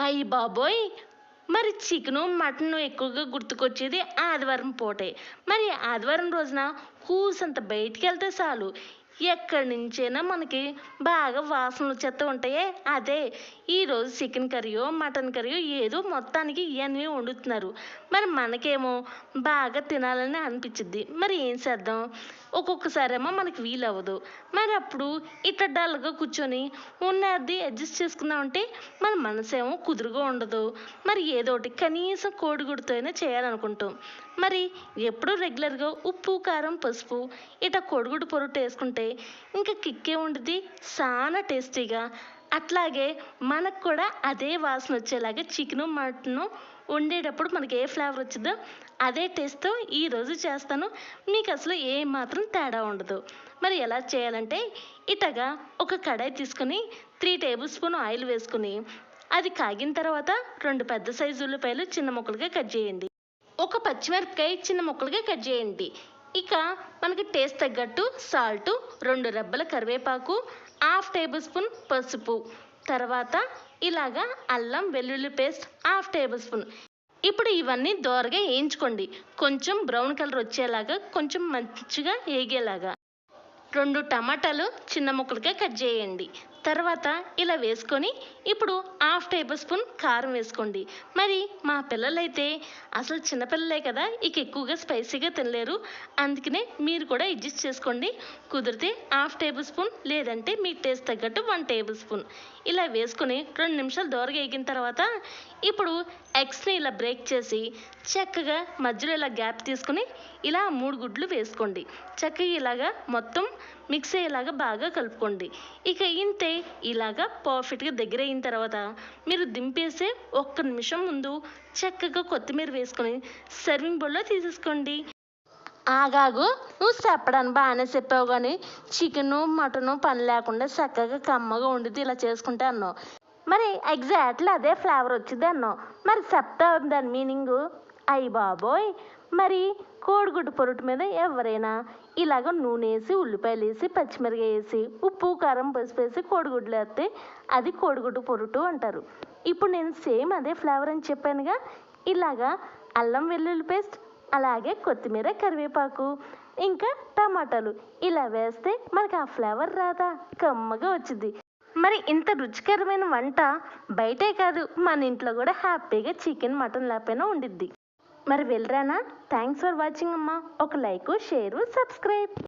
అయ్యి బాబోయ్! మరి చికెను మటను ఎక్కువగా గుర్తుకొచ్చేది ఆదివారం పూటే. మరి ఆదివారం రోజున కూసంత బయటికి వెళ్తే చాలు. ఎక్కడి నుంచైనా మనకి బాగా వాసనలు చెత్త ఉంటాయే. అదే ఈరోజు చికెన్ కర్రీయో మటన్ కర్రీయో ఏదో మొత్తానికి ఇవన్నీ వండుతున్నారు. మరి మనకేమో బాగా తినాలని అనిపించింది మరి ఏం చేద్దాం? ఒక్కొక్కసారేమో మనకి వీలు అవ్వదు మరి అప్పుడు ఇట్లా డల్గా కూర్చొని ఉన్నది అడ్జస్ట్ చేసుకుందామంటే మన మనసేమో కుదురుగా ఉండదు. మరి ఏదో ఒకటి కనీసం కోడిగుడితో అయినా చేయాలనుకుంటాం. మరి ఎప్పుడు రెగ్యులర్గా ఉప్పు కారం పసుపు ఇట్లా కోడిగుడ్డు పొరట్టు వేసుకుంటే ఇంకా కిక్కే ఉంటుంది చాలా టేస్టీగా. అట్లాగే మనకు కూడా అదే వాసన వచ్చేలాగా చికెను మటను వండేటప్పుడు మనకి ఏ ఫ్లేవర్ వచ్చిందో అదే టేస్ట్తో ఈరోజు చేస్తాను. మీకు అసలు ఏ మాత్రం తేడా ఉండదు. మరి ఎలా చేయాలంటే ఇటగా ఒక కడాయి తీసుకొని త్రీ టేబుల్ స్పూన్ ఆయిల్ వేసుకుని అది కాగిన తర్వాత రెండు పెద్ద సైజు ఉల్లిపాయలు చిన్న ముక్కలుగా కట్ చేయండి. ఒక పచ్చిమిరపకాయ చిన్న ముక్కలుగా కట్ చేయండి. ఇక మనకి టేస్ట్ తగ్గట్టు సాల్ట్ రెండు రెబ్బల కరివేపాకు హాఫ్ టేబుల్ స్పూన్ పసుపు. తర్వాత ఇలాగా అల్లం వెల్లుల్లి పేస్ట్ హాఫ్ టేబుల్ స్పూన్. ఇప్పుడు ఇవన్నీ దోరగా వేయించుకోండి. కొంచెం బ్రౌన్ కలర్ వచ్చేలాగా కొంచెం మంచిగా వేగేలాగా. రెండు టమాటాలు చిన్న ముక్కలుగా కట్ చేయండి. తర్వాత ఇలా వేసుకొని ఇప్పుడు హాఫ్ టేబుల్ స్పూన్ కారం వేసుకోండి. మరి మా పిల్లలైతే అసలు చిన్నపిల్లలే కదా ఇక ఎక్కువగా స్పైసీగా తినలేరు. అందుకనే మీరు కూడా అడ్జస్ట్ చేసుకోండి. కుదిరితే హాఫ్ టేబుల్ స్పూన్ లేదంటే మీ టేస్ట్ తగ్గట్టు వన్ టేబుల్ స్పూన్. ఇలా వేసుకొని రెండు నిమిషాలు దోరగా వేగిన తర్వాత ఇప్పుడు ఎగ్స్ని ఇలా బ్రేక్ చేసి చక్కగా మధ్యలో ఇలా గ్యాప్ తీసుకుని ఇలా మూడు గుడ్లు వేసుకోండి. చక్కగా ఇలాగా మొత్తం మిక్స్ అయ్యేలాగా బాగా కలుపుకోండి. ఇక ఇంతే ఇలాగా పర్ఫెక్ట్గా దగ్గర అయిన తర్వాత మీరు దింపేసే ఒక్క నిమిషం ముందు చక్కగా కొత్తిమీర వేసుకొని సర్వింగ్ బౌల్లో తీసేసుకోండి. ఆగాగు నువ్వు చెప్పడానికి బాగానే చెప్పావు కానీ చికెను మటను పని లేకుండా చక్కగా కమ్మగా వండితే ఇలా చేసుకుంటే అన్నావు. మరి ఎగ్జాక్ట్లీ అదే ఫ్లేవర్ వచ్చింది అన్నావు. మరి చెప్తావు దాని మీనింగు అయ్యి బాబోయ్. మరి కోడిగుడ్డు పొరుటు మీద ఎవరైనా ఇలాగ నూనె వేసి ఉల్లిపాయలు వేసి పచ్చిమిరకాయ వేసి ఉప్పు కారం పసుపు వేసి కోడిగుడ్లు వేస్తే అది కోడిగుడ్డు పొరుటు అంటారు. ఇప్పుడు నేను సేమ్ అదే ఫ్లేవర్ అని చెప్పానుగా. ఇలాగా అల్లం వెల్లుల్లి పేస్ట్ అలాగే కొత్తిమీర కరివేపాకు ఇంకా టమాటాలు ఇలా వేస్తే మనకి ఆ ఫ్లేవర్ రాదా? కమ్మగా వచ్చింది మరి ఇంత రుచికరమైన వంట బయటే కాదు మన ఇంట్లో కూడా హ్యాపీగా చికెన్ మటన్ లేకపోయినా ఉండిద్ది. మరి వెళ్ళరానా? థ్యాంక్స్ ఫర్ వాచింగ్ అమ్మా. ఒక లైక్ షేరు సబ్స్క్రైబ్